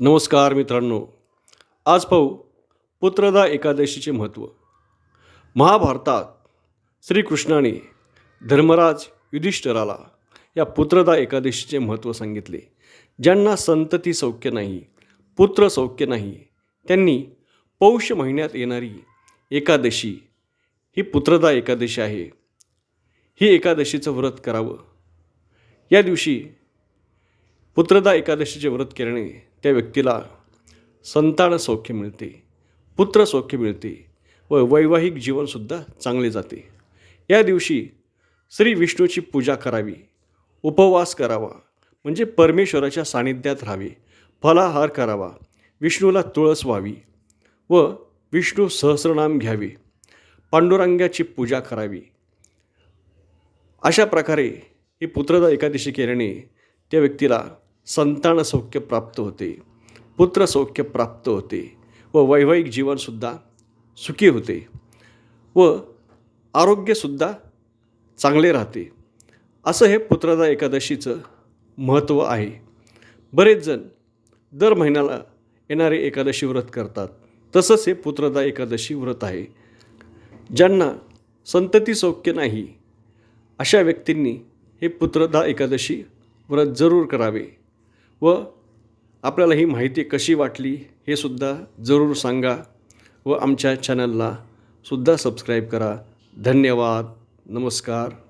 नमस्कार मित्रांनो. आज पाहू पुत्रदा एकादशीचे महत्त्व महाभारतात श्रीकृष्णाने धर्मराज युधिष्ठराला या पुत्रदा एकादशीचे महत्त्व सांगितले. ज्यांना संतती सौख्य नाही पुत्र सौख्य नाही त्यांनी पौष महिन्यात येणारी एकादशी ही पुत्रदा एकादशी आहे. ही एकादशीचं व्रत करावं. या दिवशी पुत्रदा एकादशीचे व्रत केल्याने त्या व्यक्तीला संतान सौख्य मिळते पुत्र सौख्य मिळते व वैवाहिक जीवनसुद्धा चांगले जाते. या दिवशी श्री विष्णूची पूजा करावी उपवास करावा म्हणजे परमेश्वराच्या सानिध्यात राहावे फलाहार करावा विष्णूला तुळस व्हावी व विष्णू सहस्रनाम घ्यावे पांडुरंगाची पूजा करावी. अशा प्रकारे ही पुत्रदा एकादशी केल्याने त्या व्यक्तीला संतान सौख्य प्राप्त होते पुत्र सौख्य प्राप्त होते व वैवाहिक जीवनसुद्धा सुखी होते व आरोग्यसुद्धा चांगले राहते. असं हे पुत्रदा एकादशीचं महत्त्व आहे. बरेच जण दर महिन्याला येणारे एकादशी व्रत करतात. तसंच हे पुत्रदा एकादशी व्रत आहे. ज्यांना संतती सौख्य नाही अशा व्यक्तींनी हे पुत्रदा एकादशी व्रत जरूर करावे. व आपल्याला ही माहिती कशी वाटली हे सुद्धा जरूर सांगा व आमच्या चॅनलला सुद्धा सबस्क्राईब करा. धन्यवाद. नमस्कार.